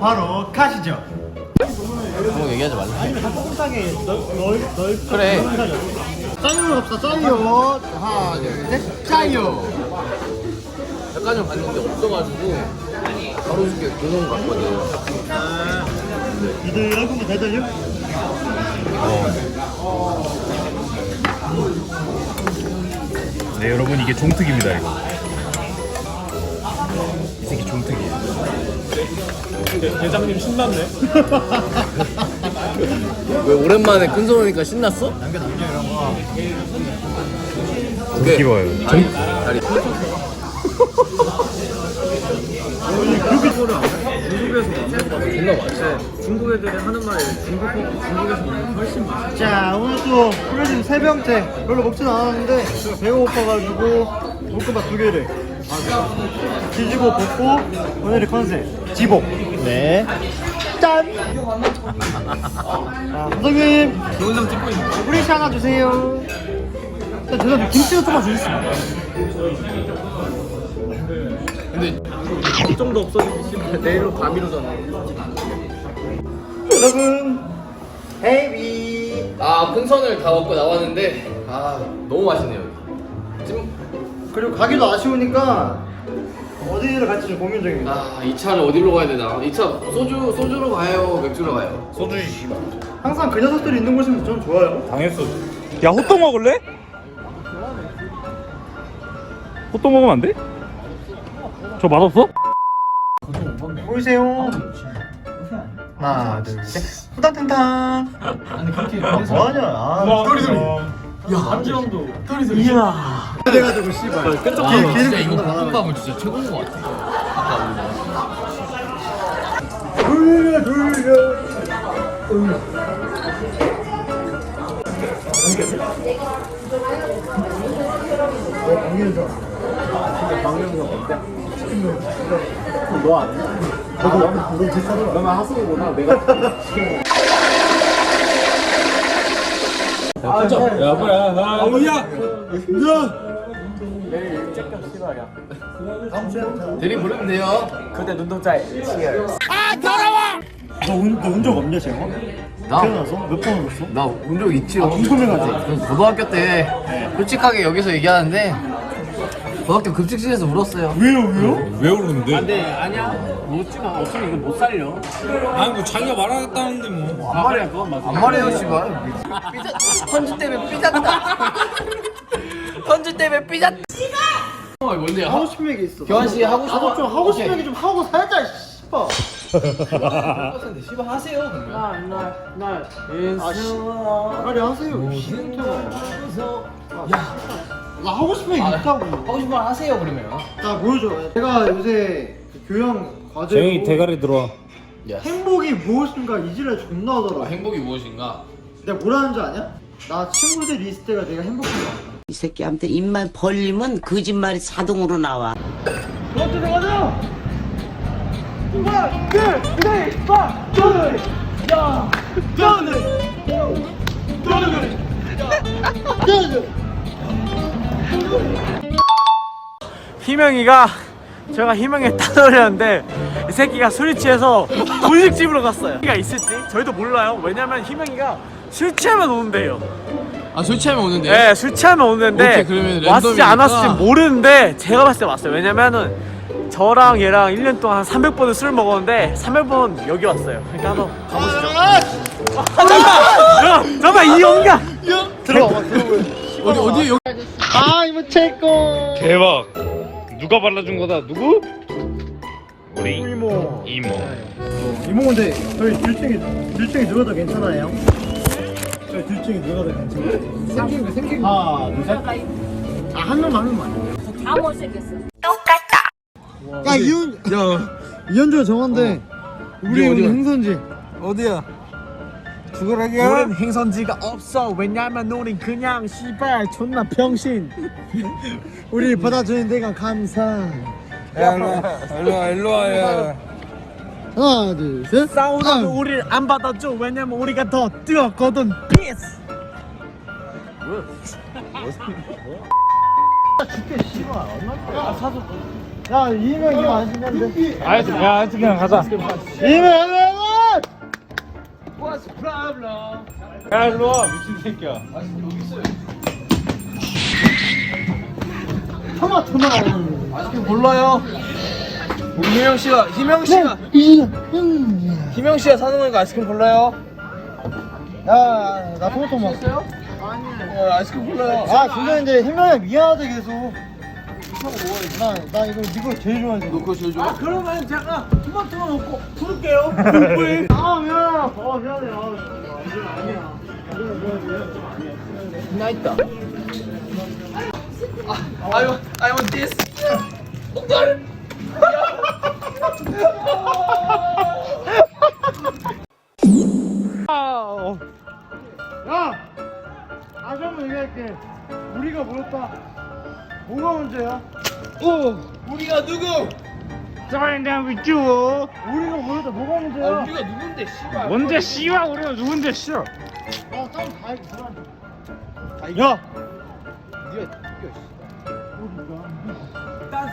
바로 가시죠. 그거 얘기하지 말라. 닭볶음탕에 넓, 넓, 그래. 짜요 갑시다, 짜요. 하나, 둘, 셋, 짜요. 약간 좀 갔는데 없어가지고 바로 줄게 그놈 갔거든. 이들하고 대들요? 네 여러분 이게 종특입니다 이거 이 새끼 종특이에요 대장님 신났네. 왜 오랜만에 큰 소리니까 신났어? 남겨, 남겨, 이런 거. 네. 귀여워요 다리 다리. 존나 맛있어. 중국 애들이 하는 말이 중국 중국에서 먹는 훨씬 맛있어. 자, 오늘 또 프레즘 세 병째. 별로 먹진 않았는데, 제가 배가 고파가지고, 볶음밥 두 개를. 뒤지고 볶고, 오늘의 컨셉. 지복. 네. 짠! 자, 부장님. 영상 찍고 있는 거. 후레쉬 하나 주세요. 자, 죄송한데, 김치 같은 거 주셨습니다. 근데 걱정도 없어지지. 씨발. 내일로 밤이로잖아. 여러분, 헤이비. 아 큰선을 다 먹고 나왔는데 아 너무 맛있네요. 지금 그리고 가기도 아쉬우니까, 어디를 갈지 좀 고민 중입니다. 아 이 차를 어디로 가야 되나? 이 차 소주 소주로 가요, 맥주로 가요? 소주 씨발 항상 그 녀석들이 있는 곳이면 전 좋아요. 당했어 야 호떡 먹을래? 호떡 먹으면 안 돼? 저 맛없어? 보이세요? 하나, 둘, 셋. 후당탕탕. 아니, 그렇게. 뭐하냐. 아, 소리 소리. 한지영도 이야. 그래가지고, 씨발. 아, 길- 길은 진짜 이거. 볶음밥은 진짜 최고인 것 같아. 돌려, 돌려. 야 뭐야? 아 우야. 대리 부르면 돼요. 그대 눈동자에 치얼. 너운적 없냐, 쟤가? 나? 태어나서? 몇 번 울었어? 나운적 있지. 아, 궁금해가지고. 저는 고등학교 때 솔직하게 여기서 얘기하는데 고등학교 급식실에서 울었어요. 왜요, 왜요? 왜 오르는데? 근데 아니야. 못 찍어. 어차피 이거 못 살려. 아니 뭐 자기가 말하겠다는데 뭐안 그건 맞아. 안 말해요, 씨발. 삐졌. 편지 때문에 삐졌다. 편지 때문에 삐졌다. 어, 뭔데요? 하고 싶은 얘기 있어. 교환 씨 하고 싶은 나도 좀 하고 싶은 얘기 좀 하고 살자, 씨발. 씨발 하세요. 그러면. 날날 아. 빨리 하세요. 씨발. 나 하고 싶은 얘기 있다고. 하고 싶은 말 하세요 그러면. 자, 보여줘. 제가 요새 그 교양 과제로 재영이 대가리 들어와 행복이 무엇인가 이지랄 존나 하더라고. 행복이 무엇인가? 내가 뭐라는 줄 아냐? 나 친구들 리스트가 내가 행복한 거 같아. 이 새끼한테 입만 벌리면 거짓말이 자동으로 나와. 너한테 가자! 원, 둘, 셋, 빠, 쪼들! 야! 쪼들! 쪼들! 쪼들! 희명이가 제가 희명이 따돌렸는데 이 새끼가 술이 취해서 분식집으로 갔어요. 가 있을지 저희도 몰라요. 왜냐면 희명이가 술 취하면 오는데요. 아 술 취하면 오는데. 네, 술 취하면 오는데 오케이, 그러면 왔을지 랜덤이니까. 안 왔을지 모르는데 제가 봤을 때 왔어요. 왜냐면은 저랑 얘랑 1년 동안 한 300번을 술 먹었는데 300번 여기 왔어요. 그러니까 한번 가보시죠. 아, 잠깐만! 야, 잠깐만 이 영가! 들어와, 들어와. 어디 어디 여기. 아, 이거 최고! 대박 누가 발라준 거다 누구? 우리 이모. 이모 이모 근데 저희 둘 중에, 둘 중에 누가 더 괜찮아요? 저희 둘 중에 누가 더 괜찮아요? 생긴 거, 생긴 거. 하나, 둘, 셋. 아, 한 명만, 한 명만. 다 못생겼어. 야, 이현, 야. 이현주가 정한데, 우리 어디야? 여기 행선지. 어디야? 죽으라기야? 우린 행선지가 없어. 왜냐면 우린 그냥 씨발 존나 병신. 우리 받아주는 데가 감사. 일로 와 일로 와 야 하나, 둘, 셋. 사우나도 아. 우리를 안 받아줘. 왜냐면 우리가 더 뜨겁거든. 피스. 죽게, 씨발. 얼마나. 야, 사줘. 야 이명 이거 안 신는데 아이스 야 아이스 그냥 가자 이명 야 일로 와 미친 새끼야 터마 터마 아이스크림 몰라요. 우리 희명 씨가 희명 씨가 희명 씨가 사는 거니까 아이스크림 몰라요. 야나 토마토 먹었어요? 어, 아이스크림 몰라요. 아 근데 희명이 미안하다 계속 나, 나 이거 이거 제일 좋아해 너 그거 제일 좋아? 그러면 제가 토마토만 먹고 부를게요. 아 미안해 아 미안해 아 아니야 나 있다. 아, I want, I want this. 야! 다시 한번 얘기할게 우리가 모였다 뭐가 문제야? 우리가 누구? 짜인데 위쭈 우리가 모였다 뭐가 아, 문제야? 우리가 누군데 씨발. 뭔데 씨와 우리가 누군데 싫어 야 싸움 다 해, 그만 야! 네가 이겨. 씨. 但是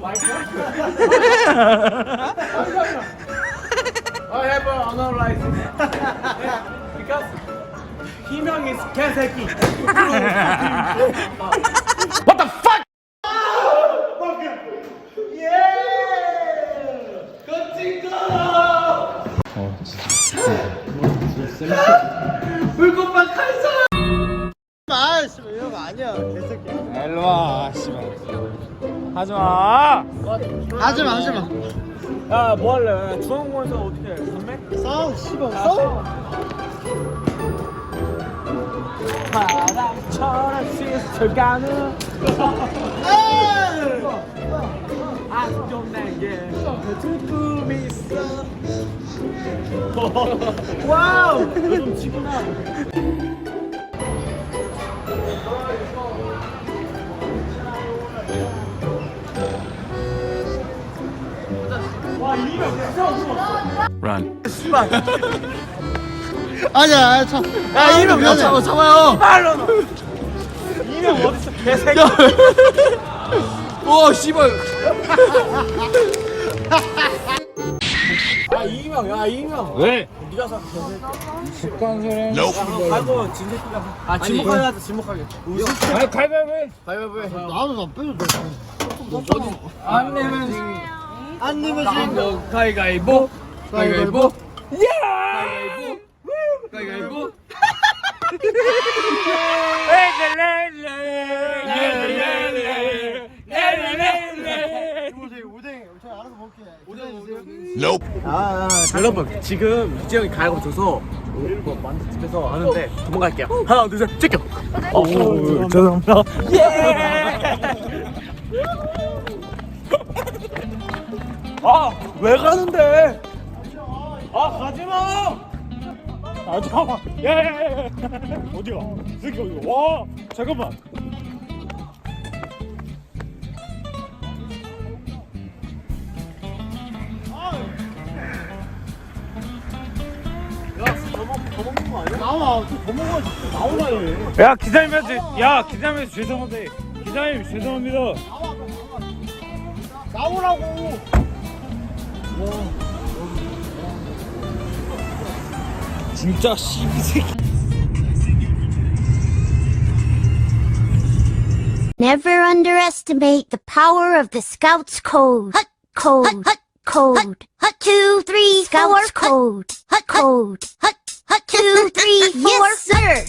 가. I have analyzed because 희명 is 개새끼. 아이씨 이런 거 아니야. 개새끼야 일로 와 씨발. 하지 마 하지마 하지마 야, 뭐 할래? 중앙공에서 어떻게 해? 선배? 싸워 씨발 싸워 바람처럼 스쳐가는 내게 꿈이 있어 와우! 너좀 치구나 아니야 아니야 참. 야, 이명 몇 잡아, 잡아요. 이명 어딨어 개새끼. 오, 씨발. 야 이명 야 이명 왜? 네가 사 개새끼. 습관스러운 가고 진새끼가 아 진목하게 하자 진목하게. 아 가위바위보 가위바위보 해. 나도 나 빼도 돼 안 내면 오뎅, 여러분 지금 이재영이 가위가 붙어서 뭐 만두 집에서 하는데 도망갈게요. 하나 둘셋 찍혀 오 죄송합니다 아 왜 가는데? 아 가지마! 아 잠깐만. 어디야 이 새끼 어디 와 잠깐만. 나와 저더 먹어야지. 나오라 야 기사님한테 야 기사님한테 죄송한데 기사님 죄송합니다. 나오라고 진짜 씨새끼 Never underestimate the power of the Scouts Code. Code. Code. Two, three, Scouts Code. Code. Two, three, yes, sir.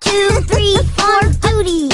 Two, three, four, duty.